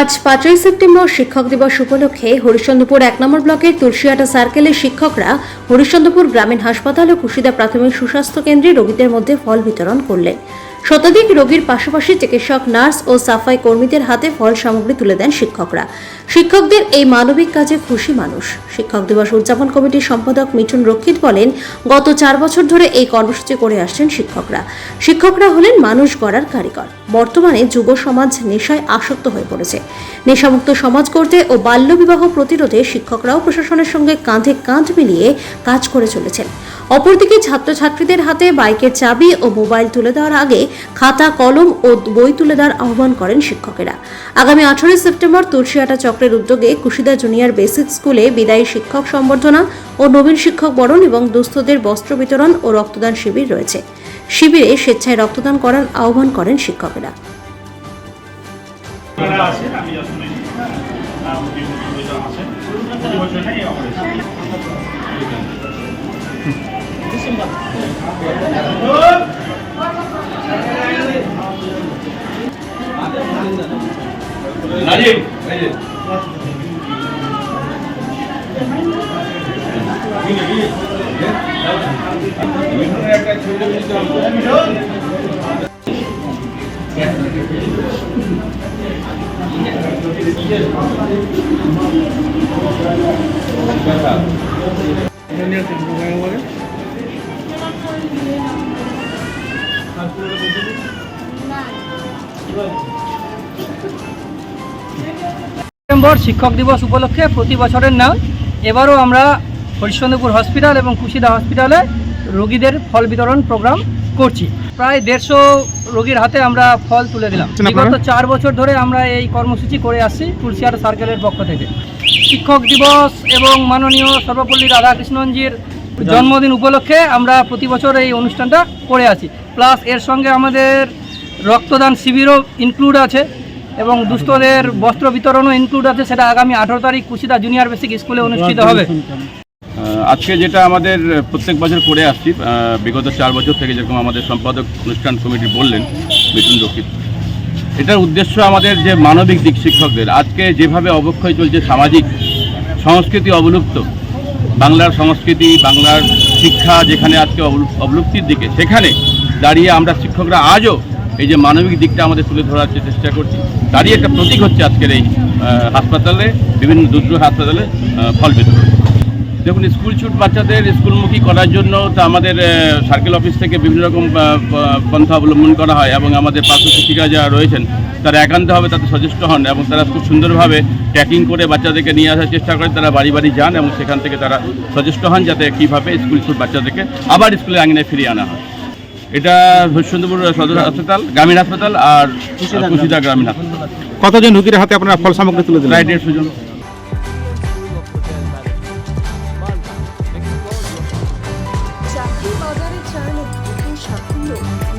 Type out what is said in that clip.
আজ পাঁচই সেপ্টেম্বর শিক্ষক দিবস উপলক্ষে হরিশ্চন্দ্রপুর এক নম্বর ব্লকের তুলসিয়াটা সার্কেলের শিক্ষকরা হরিশ্চন্দ্রপুর গ্রামীণ হাসপাতাল ও কুশিদা প্রাথমিক সুস্বাস্থ্য কেন্দ্রে রোগীদের মধ্যে ফল বিতরণ করলেন। শতাধিক রোগীর পাশাপাশি চিকিৎসক, নার্স ও সাফাই কর্মীদের হাতে ফল সামগ্রী তুলে দেন শিক্ষকরা। শিক্ষকদের এই মানবিক কাজে খুশি মানুষ। শিক্ষক দিবস উদযাপন কমিটির সম্পাদক মিঠুন রক্ষিত বলেন, গত চার বছর ধরে এই কর্মসূচি করে আসছেন শিক্ষকরা। শিক্ষকরা হলেন মানুষ গড়ার কারিগর। বর্তমানে যুব সমাজ নেশায় আসক্ত হয়ে পড়েছে। নেশামুক্ত সমাজ করতে ও বাল্যবিবাহ প্রতিরোধে শিক্ষকরাও প্রশাসনের সঙ্গে কাঁধে কাঁধ মিলিয়ে কাজ করে চলেছেন। অপরদিকে ছাত্রছাত্রীদের হাতে বাইকের চাবি ও মোবাইল তুলে দেওয়ার আগে খাতা, কলম ও বই তুলে দেওয়ার আহ্বান করেন শিক্ষকেরা। আগামী আঠারোই সেপ্টেম্বর তুলসিয়াটা চক্রের উদ্যোগে কুশিদা জুনিয়র বেসিক স্কুলে বিদায়ী শিক্ষক সম্বর্ধনা ও নবীন শিক্ষক বরণ এবং দুস্থদের বস্ত্র বিতরণ ও রক্তদান শিবির রয়েছে। শিবিরে স্বেচ্ছায় রক্তদান করার আহ্বান করেন শিক্ষকেরা। রাজীব একটা ছবি দিতে হবে সেপ্টেম্বর শিক্ষক দিবস উপলক্ষে প্রতি বছরের নাম। এবারও আমরা হরিশ্চন্দ্রপুর হসপিটাল এবং কুশিদা হসপিটালে রোগীদের ফল বিতরণ প্রোগ্রাম করছি। প্রায় দেড়শো রোগীর হাতে আমরা ফল তুলে দিলাম। বিগত চার বছর ধরে আমরা এই কর্মসূচি করে আসছি তুলসিয়ার সার্কেলের পক্ষ থেকে। শিক্ষক দিবস এবং মাননীয় সর্বপল্লী রাধাকৃষ্ণনজির জন্মদিন উপলক্ষে আমরা প্রতি বছর এই অনুষ্ঠানটা করে আছি। প্লাস এর সঙ্গে আমাদের রক্তদান শিবিরও ইনক্লুড আছে এবং দুস্থদের বস্ত্র বিতরণও ইনক্লুড আছে, সেটা আগামী আঠারো তারিখ কুশিদা জুনিয়র বেসিক স্কুলে অনুষ্ঠিত হবে। আজকে যেটা আমাদের প্রত্যেক বছর করে আসছি বিগত চার বছর থেকে যেরকম আমাদের সম্পাদক অনুষ্ঠান কমিটি বললেন, মিঠুন রক্ষিত এটার উদ্দেশ্য আমাদের যে মানবিক দিক শিক্ষকদের, আজকে যেভাবে অবক্ষয় চলছে সামাজিক, সংস্কৃতি অবলুপ্ত বাংলার সংস্কৃতি, বাংলার শিক্ষা যেখানে আজকে অবলু- অবলুপ্তির দিকে, সেখানে দাঁড়িয়ে আমরা শিক্ষকরা আজও এই যে মানবিক দিকটা আমাদের তুলে ধরার চেষ্টা করছি, তারই একটা প্রতীক হচ্ছে আজকের এই হাসপাতালে, বিভিন্ন দুর্যোগ হাসপাতালে ফল বিতরণ দেখুন স্কুল ছুট বাচ্চাদের স্কুলমুখী করার জন্য তো আমাদের সার্কেল অফিস থেকে বিভিন্ন রকম পন্থা অবলম্বন করা হয় এবং আমাদের পার্শ্ব শিক্ষিকা যারা রয়েছেন তারা একান্তভাবে তাতে সচেষ্ট হন এবং তারা খুব সুন্দরভাবে ট্র্যাকিং করে বাচ্চাদেরকে নিয়ে আসার চেষ্টা করেন তারা বাড়ি বাড়ি যান এবং সেখান থেকে তারা সচেষ্ট হন যাতে কীভাবে স্কুল ছুট বাচ্চাদেরকে আবার স্কুলের আঙিনায় ফিরিয়ে আনা হয়। এটা হরিশ্চন্দ্রপুর সদর হাসপাতাল গ্রামীণ হাসপাতাল আর কুশিদা গ্রামীণ হাসপাতাল। কতজন রুগীর হাতে আপনারা ফল সামগ্রী তুলে দিলেন? প্রায় দেড়শো জন।